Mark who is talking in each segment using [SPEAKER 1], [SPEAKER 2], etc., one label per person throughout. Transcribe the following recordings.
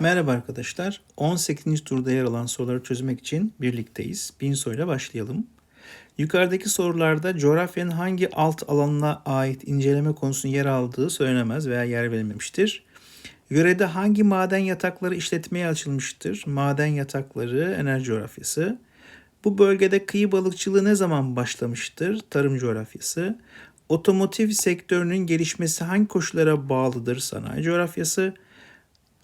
[SPEAKER 1] Merhaba arkadaşlar. 18. turda yer alan soruları çözmek için birlikteyiz. Bin soruyla başlayalım. Yukarıdaki sorularda coğrafyanın hangi alt alanına ait inceleme konusunun yer aldığı söylenemez veya yer verilmemiştir. Yörede hangi maden yatakları işletmeye açılmıştır? Maden yatakları enerji coğrafyası. Bu bölgede kıyı balıkçılığı ne zaman başlamıştır? Tarım coğrafyası. Otomotiv sektörünün gelişmesi hangi koşullara bağlıdır? Sanayi coğrafyası.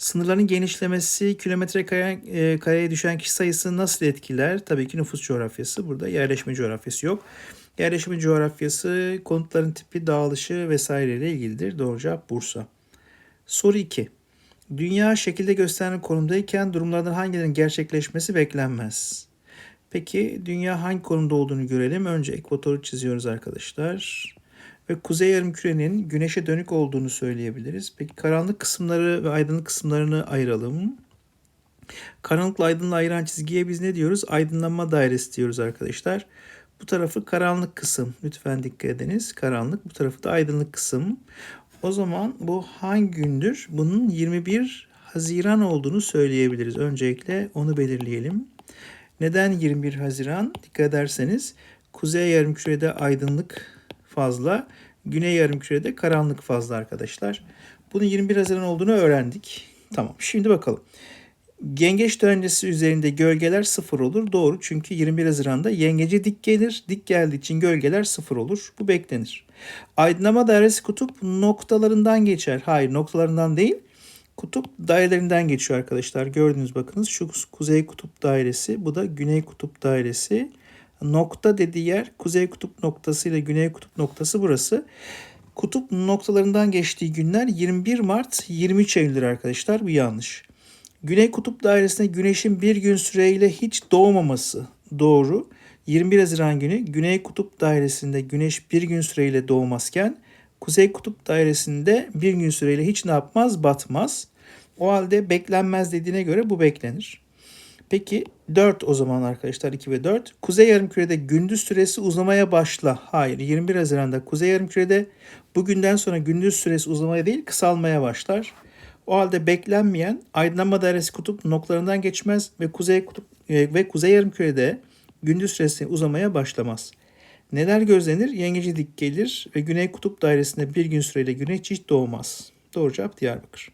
[SPEAKER 1] Sınırların genişlemesi kilometre kare, e, kareye düşen kişi sayısını nasıl etkiler? Tabii ki nüfus coğrafyası. Burada yerleşme coğrafyası yok. Yerleşme coğrafyası, konutların tipi, dağılışı vesaire ile ilgilidir. Doğru cevap Bursa. Soru 2. Dünya şekilde gösteren konumdayken durumlardan hangilerinin gerçekleşmesi beklenmez? Peki dünya hangi konumda olduğunu görelim. Önce ekvatoru çiziyoruz arkadaşlar. Ve kuzey yarımkürenin güneşe dönük olduğunu söyleyebiliriz. Peki karanlık kısımları ve aydınlık kısımlarını ayıralım. Karanlıkla aydınlığı ayıran çizgiye biz ne diyoruz? Aydınlanma dairesi diyoruz arkadaşlar. Bu tarafı karanlık kısım. Lütfen dikkat ediniz. Karanlık. Bu tarafı da aydınlık kısım. O zaman bu hangi gündür? Bunun 21 Haziran olduğunu söyleyebiliriz. Öncelikle onu belirleyelim. Neden 21 Haziran? Dikkat ederseniz kuzey yarımkürede aydınlık fazla, güney yarımkürede karanlık fazla arkadaşlar. Bunun 21 Haziran olduğunu öğrendik. Tamam şimdi bakalım. Yengeç döngesi üzerinde gölgeler sıfır olur. Doğru çünkü 21 Haziran'da yengece dik gelir. Dik geldiği için gölgeler sıfır olur. Bu beklenir. Aydınlama dairesi kutup noktalarından geçer. Hayır noktalarından değil. Kutup dairelerinden geçiyor arkadaşlar. Gördünüz bakınız şu kuzey kutup dairesi. Bu da güney kutup dairesi. Nokta dediği yer kuzey kutup noktası ile güney kutup noktası burası. Kutup noktalarından geçtiği günler 21 Mart 23 Eylül'dür arkadaşlar. Bu yanlış. Güney kutup dairesinde güneşin bir gün süreyle hiç doğmaması doğru. 21 Haziran günü Güney Kutup Dairesi'nde güneş bir gün süreyle doğmazken Kuzey Kutup Dairesi'nde bir gün süreyle hiç ne yapmaz? Batmaz. O halde beklenmez dediğine göre bu beklenir. Peki 4 o zaman arkadaşlar 2 ve 4. Kuzey yarımkürede gündüz süresi uzamaya başla. Hayır 21 Haziran'da Kuzey yarımkürede bugünden sonra gündüz süresi uzamaya değil kısalmaya başlar. O halde beklenmeyen aydınlanma dairesi kutup noktalarından geçmez ve kuzey kutup e, ve kuzey yarımkürede gündüz süresi uzamaya başlamaz. Neler gözlenir? Yengeci dik gelir ve güney kutup dairesinde bir gün süreyle güneş hiç doğmaz. Doğru cevap Diyarbakır.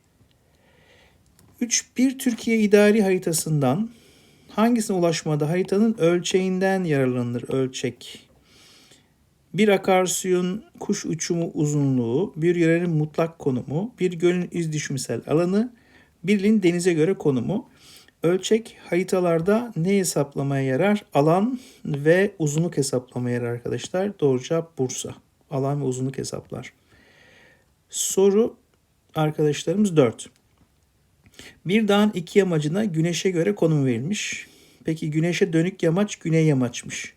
[SPEAKER 1] 3. Bir Türkiye idari haritasından hangisine ulaşmada haritanın ölçeğinden yararlanılır? Ölçek. Bir akarsuyun kuş uçumu uzunluğu, bir yörenin mutlak konumu, bir gölün iz düşümsel alanı, bir ilin denize göre konumu. Ölçek haritalarda ne hesaplamaya yarar? Alan ve uzunluk hesaplamaya yarar arkadaşlar. Doğru cevap Bursa. Alan ve uzunluk hesaplar. Soru arkadaşlarımız 4. Bir dağın iki yamacına güneşe göre konum verilmiş. Peki güneşe dönük yamaç güney yamaçmış.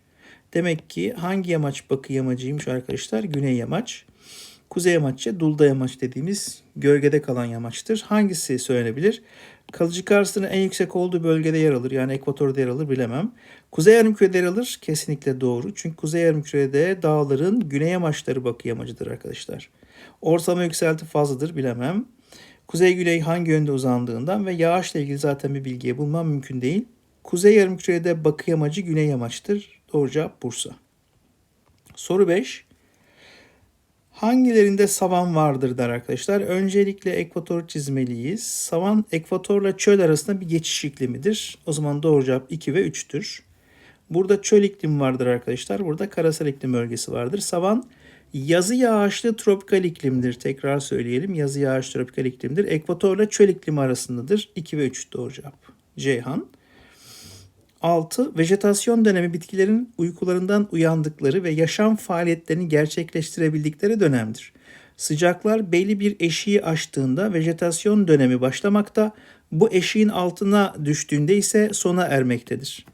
[SPEAKER 1] Demek ki hangi yamaç bakı yamacıymış arkadaşlar? Güney yamaç. Kuzey yamaçça dulda yamaç dediğimiz gölgede kalan yamaçtır. Hangisi söylenebilir? Kalıcı karşısının en yüksek olduğu bölgede yer alır. Yani ekvatorda yer alır bilemem. Kuzey yarımkürede yer alır. Kesinlikle doğru. Çünkü kuzey yarımkürede dağların güney yamaçları bakı yamacıdır arkadaşlar. Ortalama yükselti fazladır bilemem. Kuzey güney hangi yönde uzandığından ve yağışla ilgili zaten bir bilgiye bulmam mümkün değil. Kuzey yarımkürede bakı yamacı güney yamaçtır. Doğru cevap Bursa. Soru 5. Hangilerinde savan vardır der arkadaşlar. Öncelikle ekvator çizmeliyiz. Savan ekvatorla çöl arasında bir geçiş iklimidir. O zaman doğru cevap 2 ve 3'tür. Burada çöl iklimi vardır arkadaşlar. Burada karasal iklim bölgesi vardır. Savan yazı yağışlı tropikal iklimdir. Tekrar söyleyelim. Yazı yağışlı tropikal iklimdir. Ekvatorla çöl iklimi arasındadır. 2 ve 3 doğru cevap. Ceyhan. 6. Vejetasyon dönemi bitkilerin uykularından uyandıkları ve yaşam faaliyetlerini gerçekleştirebildikleri dönemdir. Sıcaklar belli bir eşiği aştığında vejetasyon dönemi başlamakta, bu eşiğin altına düştüğünde ise sona ermektedir.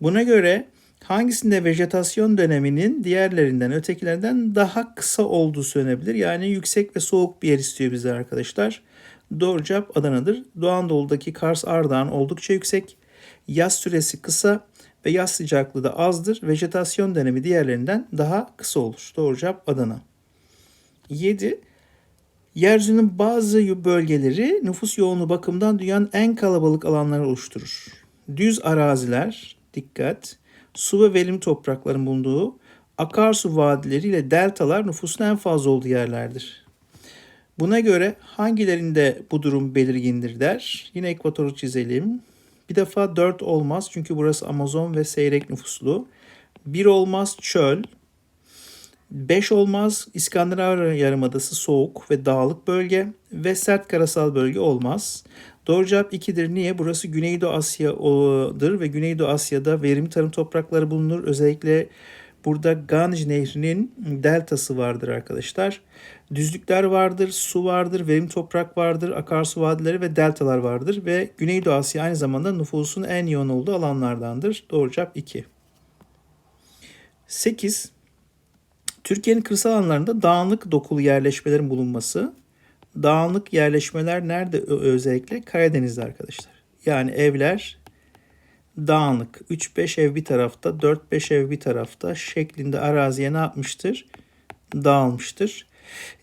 [SPEAKER 1] Buna göre hangisinde vejetasyon döneminin diğerlerinden, ötekilerden daha kısa olduğu söylenebilir? Yani yüksek ve soğuk bir yer istiyor bize arkadaşlar. Doğru cevap Adana'dır. Doğu Anadolu'daki Kars Ardahan oldukça yüksek. Yaz süresi kısa ve yaz sıcaklığı da azdır. Vejetasyon dönemi diğerlerinden daha kısa olur. Doğru Adana. 7. Yeryüzünün bazı bölgeleri nüfus yoğunluğu bakımından dünyanın en kalabalık alanları oluşturur. Düz araziler, dikkat, su ve verimli toprakların bulunduğu akarsu vadileri ile deltalar nüfusun en fazla olduğu yerlerdir. Buna göre hangilerinde bu durum belirgindir der. Yine ekvatoru çizelim. Bir defa 4 olmaz çünkü burası Amazon ve seyrek nüfuslu. 1 olmaz çöl. 5 olmaz İskandinav Yarımadası soğuk ve dağlık bölge ve sert karasal bölge olmaz. Doğru cevap 2'dir. Niye? Burası Güneydoğu Asya'dır ve Güneydoğu Asya'da verimli tarım toprakları bulunur. Özellikle burada Ganj Nehri'nin deltası vardır arkadaşlar. Düzlükler vardır, su vardır, verimli toprak vardır, akarsu vadileri ve deltalar vardır ve Güneydoğu Asya aynı zamanda nüfusun en yoğun olduğu alanlardandır. Doğru cevap 2. 8. Türkiye'nin kırsal alanlarında dağınık dokulu yerleşmelerin bulunması. Dağınık yerleşmeler nerede özellikle? Karadeniz'de arkadaşlar. Yani evler dağınık. 3-5 ev bir tarafta, 4-5 ev bir tarafta şeklinde araziye ne yapmıştır? Dağılmıştır.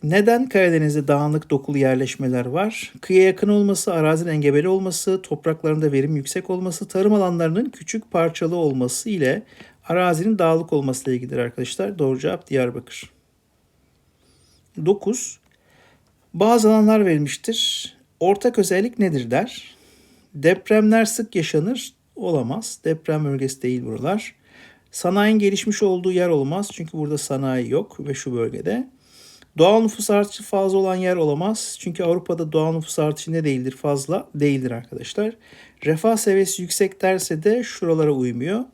[SPEAKER 1] Neden Karadeniz'de dağınık dokulu yerleşmeler var? Kıyıya yakın olması, arazinin engebeli olması, topraklarında verim yüksek olması, tarım alanlarının küçük parçalı olması ile arazinin dağlık olması ile ilgilidir arkadaşlar. Doğru cevap Diyarbakır. 9. Bazı alanlar verilmiştir. Ortak özellik nedir der. Depremler sık yaşanır. Olamaz. Deprem bölgesi değil buralar. Sanayinin gelişmiş olduğu yer olmaz. Çünkü burada sanayi yok ve şu bölgede. Doğal nüfus artışı fazla olan yer olamaz. Çünkü Avrupa'da doğal nüfus artışı ne değildir? Fazla değildir arkadaşlar. Refah seviyesi yüksek derse de şuralara uymuyor.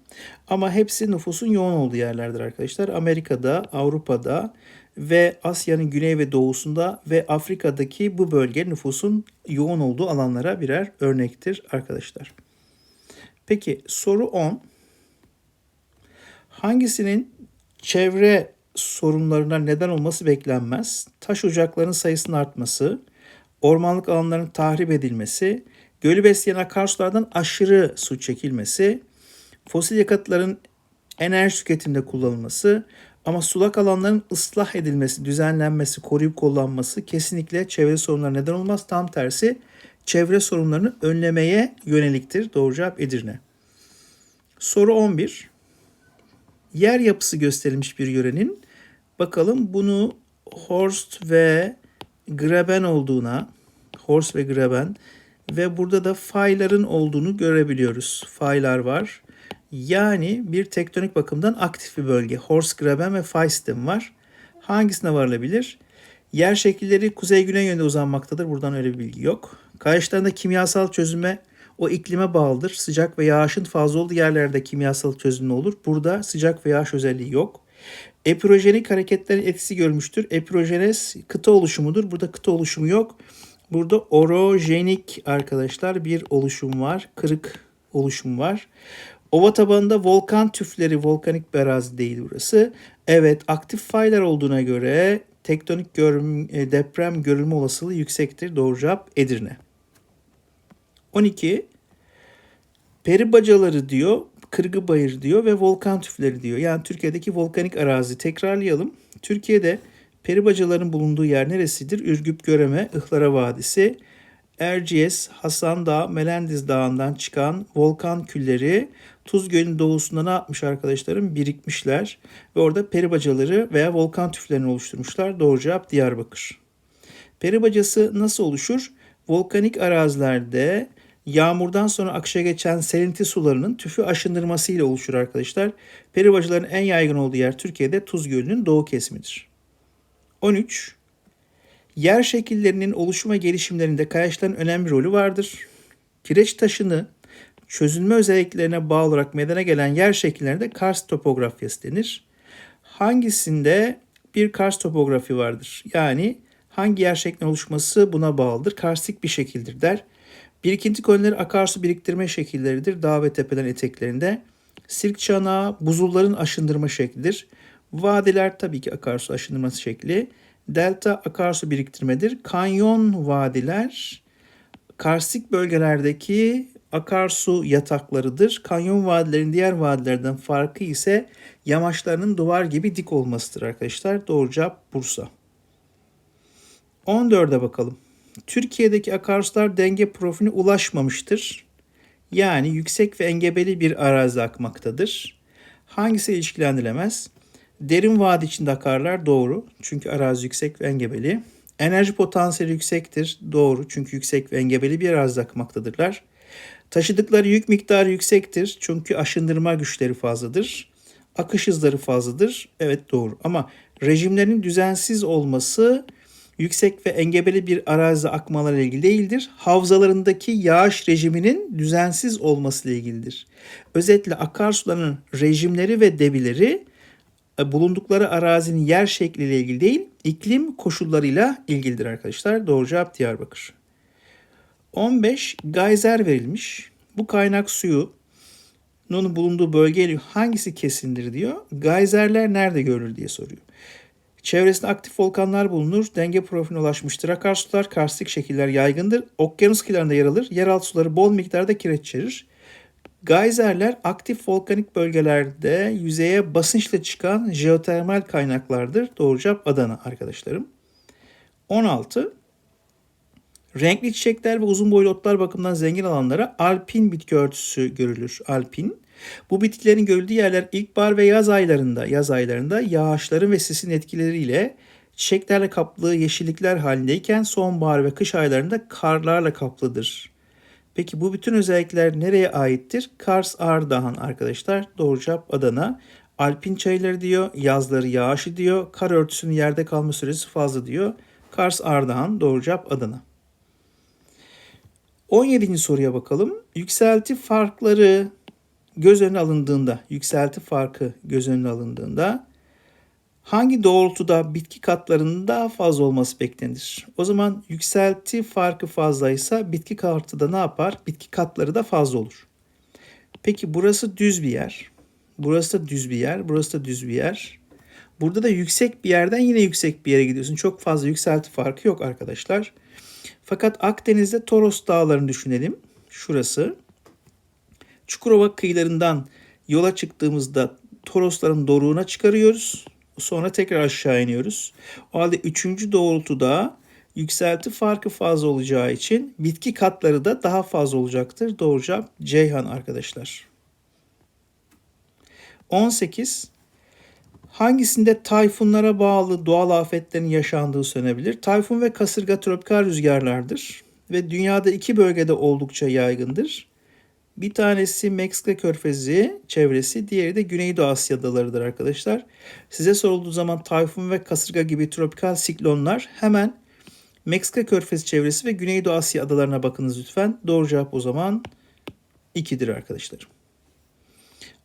[SPEAKER 1] Ama hepsi nüfusun yoğun olduğu yerlerdir arkadaşlar. Amerika'da, Avrupa'da ve Asya'nın güney ve doğusunda ve Afrika'daki bu bölge nüfusun yoğun olduğu alanlara birer örnektir arkadaşlar. Peki soru 10. Hangisinin çevre sorunlarına neden olması beklenmez? Taş ocaklarının sayısının artması, ormanlık alanların tahrip edilmesi, gölü besleyen akarsulardan aşırı su çekilmesi, fosil yakıtların enerji tüketiminde kullanılması ama sulak alanların ıslah edilmesi, düzenlenmesi, koruyup kullanması kesinlikle çevre sorunlarına neden olmaz. Tam tersi çevre sorunlarını önlemeye yöneliktir. Doğru cevap Edirne. Soru 11. Yer yapısı gösterilmiş bir yörenin bakalım bunu Horst ve Graben olduğuna, Horst ve Graben ve burada da fayların olduğunu görebiliyoruz. Faylar var. Yani bir tektonik bakımdan aktif bir bölge. Horst Graben ve fay sistemi var. Hangisine varılabilir? Yer şekilleri kuzey-güney yönde uzanmaktadır. Buradan öyle bir bilgi yok. Kayaçlarında kimyasal çözüme o iklime bağlıdır. Sıcak ve yağışın fazla olduğu yerlerde kimyasal çözünme olur. Burada sıcak ve yağış özelliği yok. Epirojenik hareketlerin etkisi görmüştür. Epirojenez kıta oluşumudur. Burada kıta oluşumu yok. Burada orojenik arkadaşlar bir oluşum var. Kırık oluşum var. Ova tabanında volkan tüfleri, volkanik bir arazi değil burası. Evet, aktif faylar olduğuna göre tektonik görüm, e, deprem görülme olasılığı yüksektir. Doğru cevap Edirne. 12. Peri bacaları diyor, kırgı bayır diyor ve volkan tüfleri diyor. Yani Türkiye'deki volkanik arazi. Tekrarlayalım. Türkiye'de peri bacaların bulunduğu yer neresidir? Ürgüp Göreme, Ihlara Vadisi. Erciyes, Hasan Dağı, Melendiz Dağı'ndan çıkan volkan külleri Tuz Gölü'nün doğusunda ne yapmış arkadaşlarım? Birikmişler ve orada peri bacaları veya volkan tüflerini oluşturmuşlar. Doğru cevap Diyarbakır. Peri bacası nasıl oluşur? Volkanik arazilerde yağmurdan sonra akışa geçen serinti sularının tüfü aşındırması ile oluşur arkadaşlar. Peri bacaların en yaygın olduğu yer Türkiye'de Tuz Gölü'nün doğu kesimidir. 13. Yer şekillerinin oluşuma gelişimlerinde kayaçların önemli rolü vardır. Kireç taşını çözülme özelliklerine bağlı olarak meydana gelen yer şekillerinde karst topografyası denir. Hangisinde bir karst topografi vardır? Yani hangi yer şeklinin oluşması buna bağlıdır. Karstik bir şekildir der. Birikinti kolonileri akarsu biriktirme şekilleridir dağ ve tepeden eteklerinde. Sirk çanağı buzulların aşındırma şeklidir. Vadiler tabii ki akarsu aşındırması şekli. Delta akarsu biriktirmedir. Kanyon vadiler karstik bölgelerdeki akarsu yataklarıdır. Kanyon vadilerin diğer vadilerden farkı ise yamaçlarının duvar gibi dik olmasıdır arkadaşlar. Doğru cevap Bursa. 14'e bakalım. Türkiye'deki akarsular denge profiline ulaşmamıştır. Yani yüksek ve engebeli bir arazi akmaktadır. Hangisi ilişkilendirilemez? Derin vadi içinde akarlar doğru. Çünkü arazi yüksek ve engebeli. Enerji potansiyeli yüksektir. Doğru. Çünkü yüksek ve engebeli bir arazi akmaktadırlar. Taşıdıkları yük miktarı yüksektir. Çünkü aşındırma güçleri fazladır. Akış hızları fazladır. Evet doğru. Ama rejimlerin düzensiz olması yüksek ve engebeli bir arazi akmalarıyla ilgili değildir. Havzalarındaki yağış rejiminin düzensiz olması ile ilgilidir. Özetle akarsuların rejimleri ve debileri e, bulundukları arazinin yer şekliyle ilgili değil, iklim koşullarıyla ilgilidir arkadaşlar. Doğru cevap Diyarbakır. 15 gayzer verilmiş. Bu kaynak suyu onun bulunduğu bölge hangisi kesindir diyor. Gayzerler nerede görülür diye soruyor. Çevresinde aktif volkanlar bulunur. Denge profiline ulaşmıştır. Akarsular karstik şekiller yaygındır. Okyanus kıyılarında yer alır. Yeraltı suları bol miktarda kireç içerir. Gayzerler aktif volkanik bölgelerde yüzeye basınçla çıkan jeotermal kaynaklardır. Doğru cevap Adana arkadaşlarım. 16. Renkli çiçekler ve uzun boylu otlar bakımından zengin alanlara alpin bitki örtüsü görülür. Alpin. Bu bitkilerin görüldüğü yerler ilkbahar ve yaz aylarında, yaz aylarında yağışların ve sisin etkileriyle çiçeklerle kaplı yeşillikler halindeyken sonbahar ve kış aylarında karlarla kaplıdır. Peki bu bütün özellikler nereye aittir? Kars Ardahan arkadaşlar. Doğru cevap Adana. Alpin çayları diyor, yazları yağışı diyor, kar örtüsünün yerde kalma süresi fazla diyor. Kars Ardahan, doğru cevap Adana. 17. soruya bakalım. Yükselti farkları göz önüne alındığında, yükselti farkı göz önüne alındığında hangi doğrultuda bitki katlarının daha fazla olması beklenir? O zaman yükselti farkı fazlaysa bitki katı da ne yapar? Bitki katları da fazla olur. Peki burası düz bir yer. Burası da düz bir yer. Burası da düz bir yer. Burada da yüksek bir yerden yine yüksek bir yere gidiyorsun. Çok fazla yükselti farkı yok arkadaşlar. Fakat Akdeniz'de Toros Dağları'nı düşünelim. Şurası. Çukurova kıyılarından yola çıktığımızda Torosların doruğuna çıkarıyoruz. Sonra tekrar aşağı iniyoruz. O halde üçüncü doğrultuda yükselti farkı fazla olacağı için bitki katları da daha fazla olacaktır. Doğru cevap Ceyhan arkadaşlar. 18. Hangisinde tayfunlara bağlı doğal afetlerin yaşandığı söylenebilir? Tayfun ve kasırga tropikal rüzgarlardır ve dünyada iki bölgede oldukça yaygındır. Bir tanesi Meksika körfezi çevresi, diğeri de Güneydoğu Asya adalarıdır arkadaşlar. Size sorulduğu zaman tayfun ve kasırga gibi tropikal siklonlar hemen Meksika körfezi çevresi ve Güneydoğu Asya adalarına bakınız lütfen. Doğru cevap o zaman 2'dir arkadaşlar.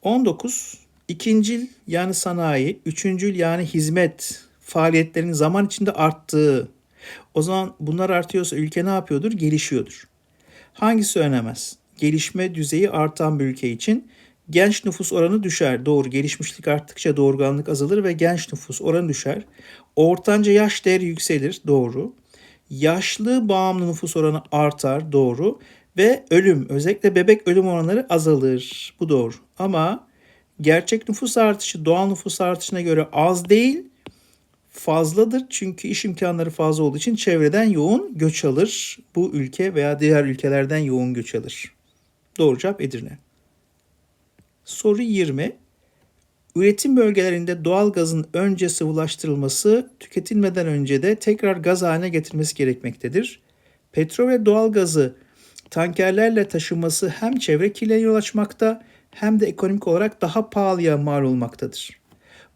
[SPEAKER 1] 19. İkincil yani sanayi, üçüncül yani hizmet faaliyetlerinin zaman içinde arttığı. O zaman bunlar artıyorsa ülke ne yapıyordur? Gelişiyordur. Hangisi önemez? Gelişme düzeyi artan bir ülke için genç nüfus oranı düşer. Doğru. Gelişmişlik arttıkça doğurganlık azalır ve genç nüfus oranı düşer. Ortanca yaş değeri yükselir. Doğru. Yaşlı bağımlı nüfus oranı artar. Doğru. Ve ölüm, özellikle bebek ölüm oranları azalır. Bu doğru. Ama gerçek nüfus artışı doğal nüfus artışına göre az değil, fazladır. Çünkü iş imkanları fazla olduğu için çevreden yoğun göç alır. Bu ülke veya diğer ülkelerden yoğun göç alır. Doğru cevap Edirne. Soru 20. Üretim bölgelerinde doğal gazın önce sıvılaştırılması, tüketilmeden önce de tekrar gaz haline getirmesi gerekmektedir. Petrol ve doğal gazı tankerlerle taşınması hem çevre kirliliğine yol açmakta hem de ekonomik olarak daha pahalıya mal olmaktadır.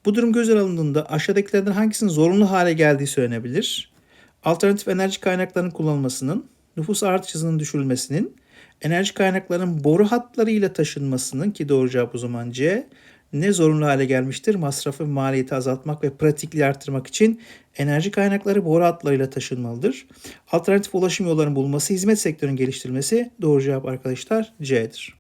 [SPEAKER 1] Bu durum göz alındığında aşağıdakilerden hangisinin zorunlu hale geldiği söylenebilir. Alternatif enerji kaynaklarının kullanılmasının, nüfus artış hızının düşürülmesinin, enerji kaynaklarının boru hatlarıyla taşınmasının ki doğru cevap o zaman C, ne zorunlu hale gelmiştir? Masrafı maliyeti azaltmak ve pratikliği arttırmak için enerji kaynakları boru hatlarıyla taşınmalıdır. Alternatif ulaşım yollarının bulunması, hizmet sektörünün geliştirilmesi doğru cevap arkadaşlar C'dir.